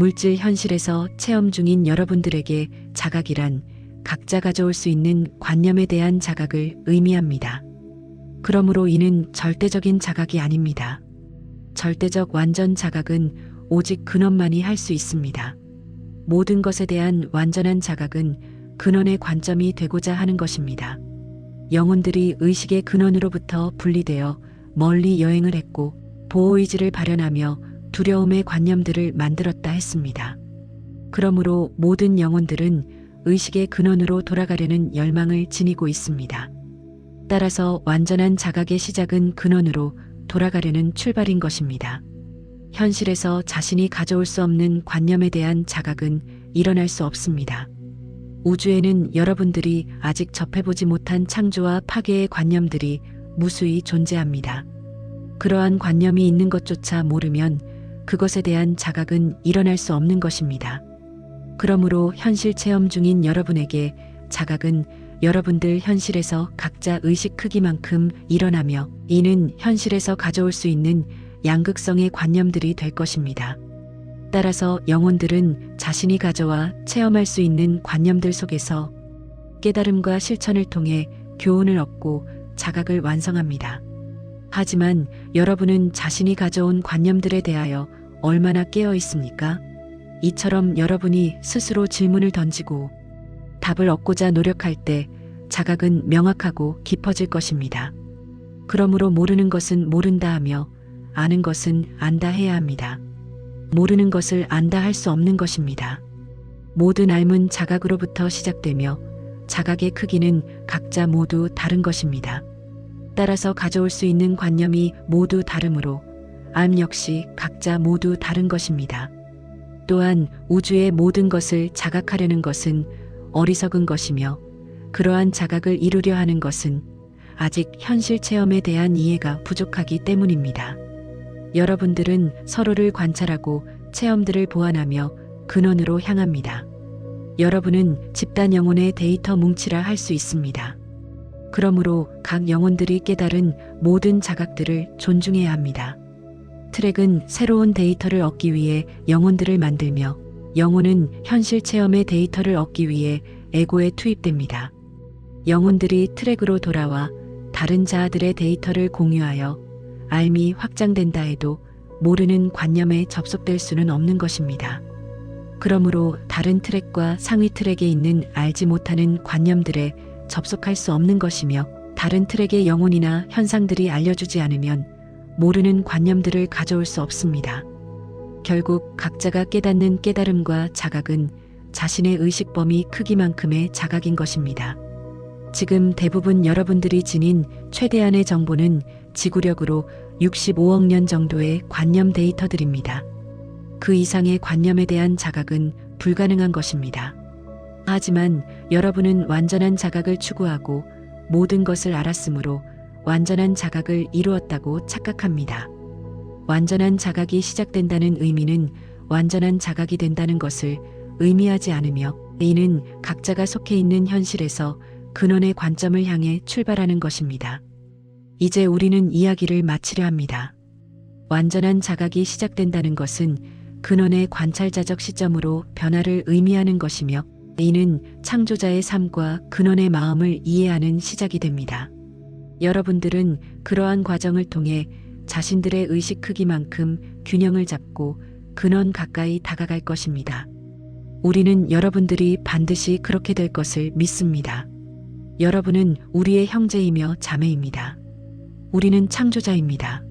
물질 현실에서 체험 중인 여러분들에게 자각이란 각자 가져올 수 있는 관념에 대한 자각을 의미합니다. 그러므로 이는 절대적인 자각이 아닙니다. 절대적 완전 자각은 오직 근원만이 할 수 있습니다. 모든 것에 대한 완전한 자각은 근원의 관점이 되고자 하는 것입니다. 영혼들이 의식의 근원으로부터 분리되어 멀리 여행을 했고 보호의지를 발현하며 두려움의 관념들을 만들었다 했습니다. 그러므로 모든 영혼들은 의식의 근원으로 돌아가려는 열망을 지니고 있습니다. 따라서 완전한 자각의 시작은 근원으로 돌아가려는 출발인 것입니다. 현실에서 자신이 가져올 수 없는 관념에 대한 자각은 일어날 수 없습니다. 우주에는 여러분들이 아직 접해보지 못한 창조와 파괴의 관념들이 무수히 존재합니다. 그러한 관념이 있는 것조차 모르면 그것에 대한 자각은 일어날 수 없는 것입니다. 그러므로 현실 체험 중인 여러분에게 자각은 여러분들 현실에서 각자 의식 크기만큼 일어나며 이는 현실에서 가져올 수 있는 양극성의 관념들이 될 것입니다. 따라서 영혼들은 자신이 가져와 체험할 수 있는 관념들 속에서 깨달음과 실천을 통해 교훈을 얻고 자각을 완성합니다. 하지만 여러분은 자신이 가져온 관념들에 대하여 얼마나 깨어 있습니까? 이처럼 여러분이 스스로 질문을 던지고 답을 얻고자 노력할 때 자각은 명확하고 깊어질 것입니다. 그러므로 모르는 것은 모른다 하며 아는 것은 안다 해야 합니다. 모르는 것을 안다 할 수 없는 것입니다. 모든 알문 자각으로부터 시작되며 자각의 크기는 각자 모두 다른 것입니다. 따라서 가져올 수 있는 관념이 모두 다르므로 암 역시 각자 모두 다른 것입니다. 또한 우주의 모든 것을 자각하려는 것은 어리석은 것이며 그러한 자각을 이루려 하는 것은 아직 현실 체험에 대한 이해가 부족하기 때문입니다. 여러분들은 서로를 관찰하고 체험들을 보완하며 근원으로 향합니다. 여러분은 집단 영혼의 데이터 뭉치라 할 수 있습니다. 그러므로 각 영혼들이 깨달은 모든 자각들을 존중해야 합니다. 트랙은 새로운 데이터를 얻기 위해 영혼들을 만들며 영혼은 현실 체험의 데이터를 얻기 위해 에고에 투입됩니다. 영혼들이 트랙으로 돌아와 다른 자아들의 데이터를 공유하여 알미 확장된다 해도 모르는 관념에 접속될 수는 없는 것입니다. 그러므로 다른 트랙과 상위 트랙에 있는 알지 못하는 관념들에 접속할 수 없는 것이며 다른 트랙의 영혼이나 현상들이 알려주지 않으면 모르는 관념들을 가져올 수 없습니다. 결국 각자가 깨닫는 깨달음과 자각은 자신의 의식 범위 크기만큼의 자각인 것입니다. 지금 대부분 여러분들이 지닌 최대한의 정보는 지구력으로 65억 년 정도의 관념 데이터들입니다. 그 이상의 관념에 대한 자각은 불가능한 것입니다. 하지만 여러분은 완전한 자각을 추구하고 모든 것을 알았으므로 완전한 자각을 이루었다고 착각합니다. 완전한 자각이 시작된다는 의미는 완전한 자각이 된다는 것을 의미하지 않으며 이는 각자가 속해 있는 현실에서 근원의 관점을 향해 출발하는 것입니다. 이제 우리는 이야기를 마치려 합니다. 완전한 자각이 시작된다는 것은 근원의 관찰자적 시점으로 변화를 의미하는 것이며 이는 창조자의 삶과 근원의 마음을 이해하는 시작이 됩니다. 여러분들은 그러한 과정을 통해 자신들의 의식 크기만큼 균형을 잡고 근원 가까이 다가갈 것입니다. 우리는 여러분들이 반드시 그렇게 될 것을 믿습니다. 여러분은 우리의 형제이며 자매입니다. 우리는 창조자입니다.